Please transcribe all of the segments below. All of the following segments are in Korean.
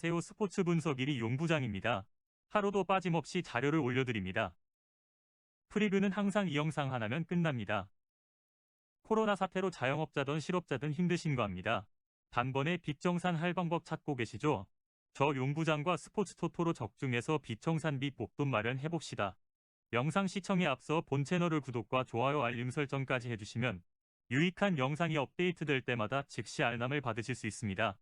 안녕하세요. 스포츠 분석 1위 용부장입니다. 하루도 빠짐없이 자료를 올려드립니다. 프리뷰는 항상 이 영상 하나면 끝납니다. 코로나 사태로 자영업자든 실업자든 힘드신 거 압니다. 단번에 빚 정산 할 방법 찾고 계시죠? 저 용부장과 스포츠 토토로 적중해서 빚 정산비 목돈 마련해봅시다. 영상 시청에 앞서 본 채널을 구독과 좋아요 알림 설정까지 해주시면 유익한 영상이 업데이트될 때마다 즉시 알람을 받으실 수 있습니다.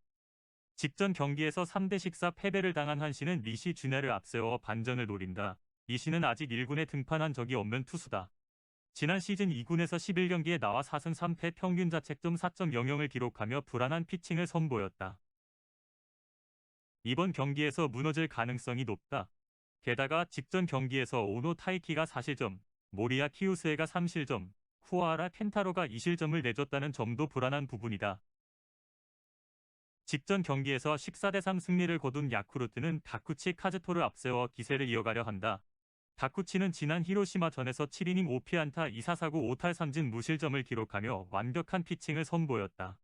직전 경기에서 3대 식사 패배를 당한 한시는 리시 준야를 앞세워 반전을 노린다. 이시는 아직 1군에 등판한 적이 없는 투수다. 지난 시즌 2군에서 11경기에 나와 4승 3패 평균 자책점 4.00을 기록하며 불안한 피칭을 선보였다. 이번 경기에서 무너질 가능성이 높다. 게다가 직전 경기에서 오노 타이키가 4실점, 모리아 키우스에가 3실점, 후아라 켄타로가 2실점을 내줬다는 점도 불안한 부분이다. 직전 경기에서 14대3 승리를 거둔 야쿠르트는 다쿠치 카즈토를 앞세워 기세를 이어가려 한다. 다쿠치는 지난 히로시마전에서 7이닝 5피안타 2사사구 5탈 3진 무실점을 기록하며 완벽한 피칭을 선보였다.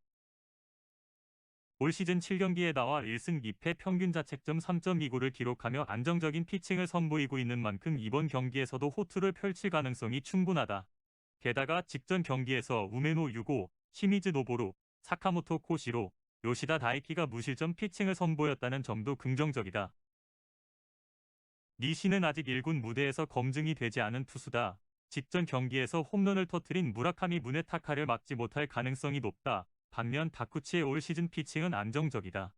올 시즌 7경기에 나와 1승 2패 평균 자책점 3.29를 기록하며 안정적인 피칭을 선보이고 있는 만큼 이번 경기에서도 호투를 펼칠 가능성이 충분하다. 게다가 직전 경기에서 우메노 유고, 시미즈 노보루, 사카모토 코시로, 요시다 다이키가 무실점 피칭을 선보였다는 점도 긍정적이다. 니시는 아직 1군 무대에서 검증이 되지 않은 투수다. 직전 경기에서 홈런을 터트린 무라카미 무네타카를 막지 못할 가능성이 높다. 반면 다쿠치의 올 시즌 피칭은 안정적이다.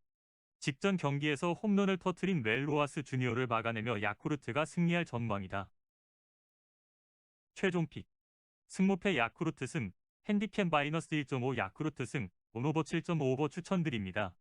직전 경기에서 홈런을 터트린 웰로아스 주니어를 막아내며 야쿠르트가 승리할 전망이다. 최종 픽 승모패 야쿠르트 승 핸디캡 마이너스 1.5 야쿠르트 승 온오버 7.5오버 추천드립니다.